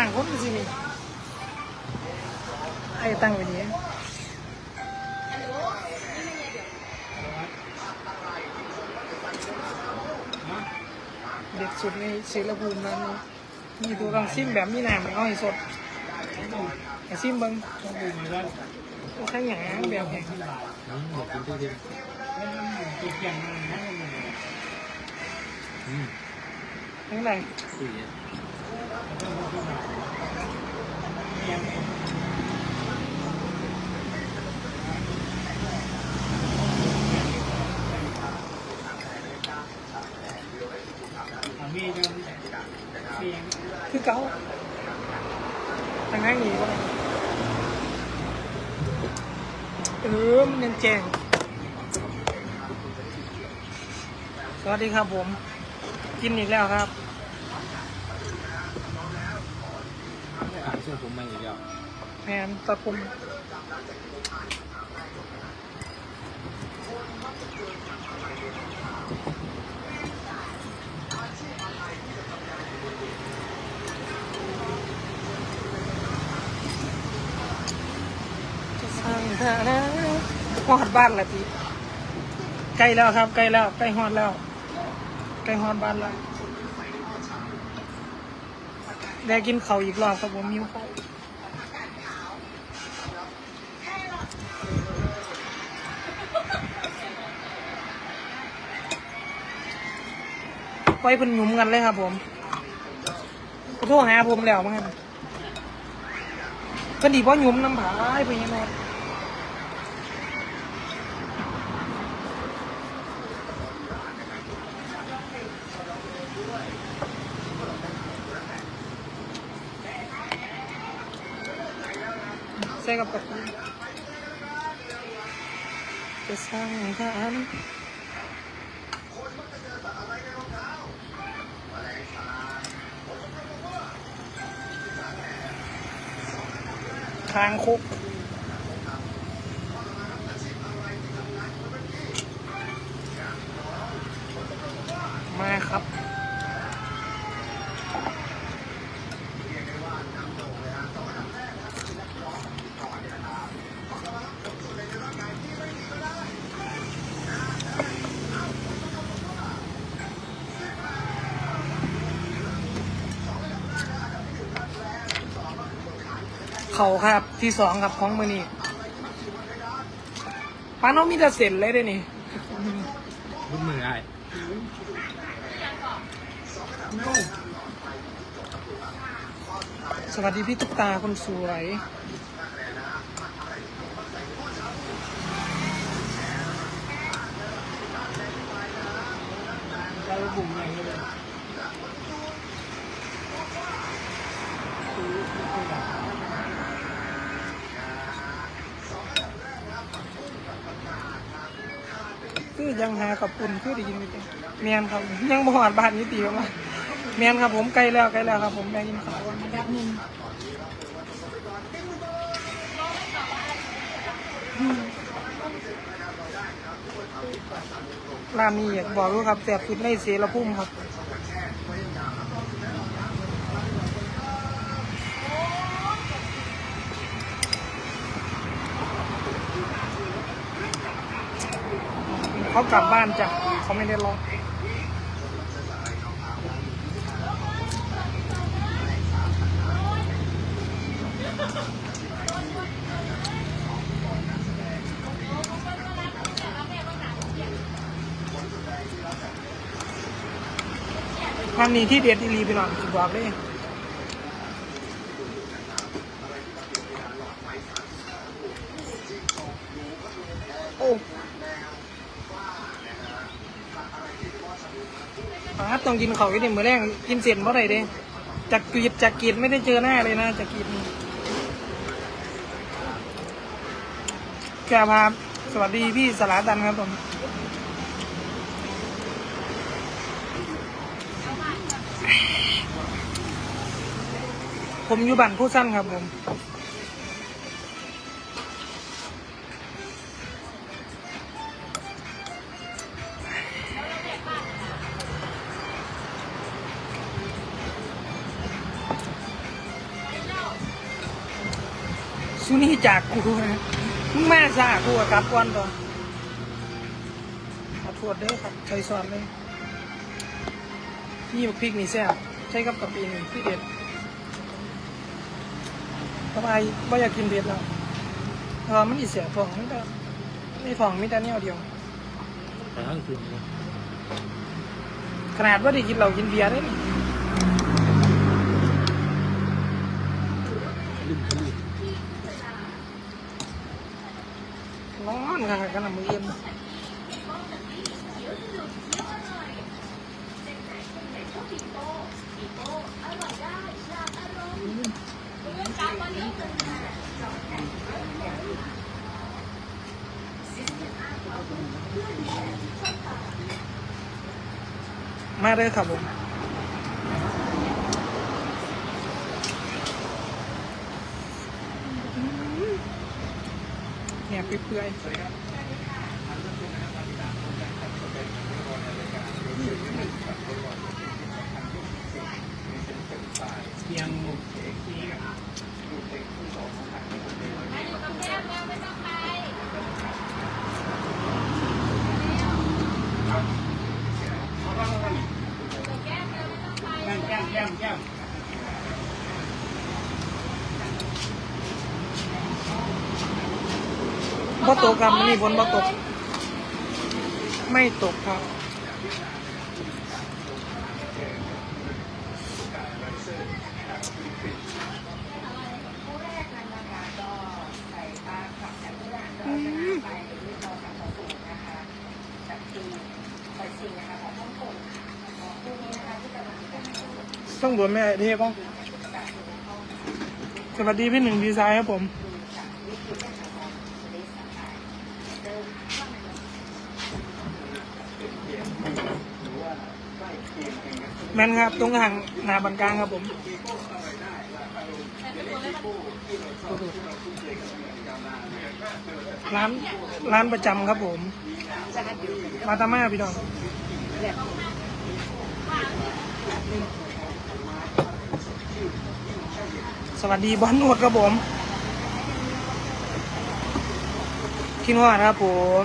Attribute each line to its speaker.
Speaker 1: างคนสินี่ไอ้ตั้งไว้นี้เด็ดสุดในเสรภูมินั้นมีตัวลองซิมแบบมีน้ำเอาให้สดให้ซิมเบิ้ง
Speaker 2: ต้องดูมาแล้ว
Speaker 1: ข้างหยังแบบแห้ง
Speaker 2: อืมเดี๋ยวกินที่เดียวแล้วมันติดอย่างนั้นนะมันอืม
Speaker 1: ข้างใน
Speaker 2: สี่อะมีจังมียัง
Speaker 1: คือเก่าทางนั้นอีกว่าเออมันยังแจงสวัสดีครับผม กินอีกแล้วครับ
Speaker 2: ขาย เสื้อผมมาอีกแล้ว
Speaker 1: แมนตะคุมจะสร้างเธอนะฮอดบ้านละทีใกล้แล้วครับใกล้แล้วใกล้ฮอดแล้วใกล้ฮอดบ้านแล้ว ได้กินเขาอีกรอบครับผมมิวเขาวไว้เพิ่นหนุ่มกันเลยครับผมเขาโทรหาผมแล้วมั้งครับเพิ่นดีเพราะหนุ่มน้ำผายไปยังไงใส่กับกระจะสร้างทานทางคุก มาครับ เขาครับที่สองครับของมือนี่ป้าน้องมีแต่เส้นเลยเด้อนี่
Speaker 2: รุ่นมือไอ้
Speaker 1: สวัสดีพี่ตุ๊กตาคนสวย
Speaker 2: เราบุ่มอย่างนี้เลย
Speaker 1: คือยังหาขอบคุณคือได้ยินไหมจ๊ะแมนครับยังบ่หอดบ้านนี้ตีประมาแมนครับผมไกลแล้วไกลแล้วครับผมแม่กินข้าวก่อนนะครับนึงร้านนี้อยากบอกด้วยครับแสบสุดในเสรภูมิครับ เขากลับบ้านจ้ะเขาไม่ได้รอวันนี้ที่เด็ดอีหลีไปหน่อยจุดบอกเลย ป้าต้องกินเขากินเดี๋ยวมือแรงกินเสร็จเพราะอะไรเด้จากกรีดจากกรีดไม่ได้เจอหน้าเลยนะจากกรีดแกพาสวัสดีพี่สลาตันครับผมผมอยู่บ้านผู้สั้นครับผม สุนี่จากกูนะมึงมาซากูอะกลับก่อนตัวขอโทษเด้อครับใช้ซอสเลยนี่บักพริกนี่แซ่บใช้กับกะปินี่พี่เด็ดทำไมไม่อยากกินเผ็ดแล้วเพราะว่ามันอีเสียท้องไม่ได้ไม่ท้องมีแต่แนวเดียว
Speaker 2: แต่ทั้งคืนเลย
Speaker 1: ขนาดว่าได้กินเหล้ากินเบียร์ได้นี่
Speaker 2: ลืมขลี
Speaker 1: ร้อนค่ะกันละมือเย็นมาเลยครับผม เปื่อยๆ
Speaker 2: เพียงแก้มแก้มแก้มแก้ม
Speaker 1: บ่ตกครับนี่ฝนบ่ตก ไม่ตกครับต้องบวชแม่เทป่ะสวัสดีพี่หนึ่งดีไซน์ครับผม แม่นครับ ตรงห่างหนาบันกลางครับผมร้านร้านประจำครับผม มาตาม่าพี่น้องสวัสดีบอลนวดครับผมคินวาดครับผม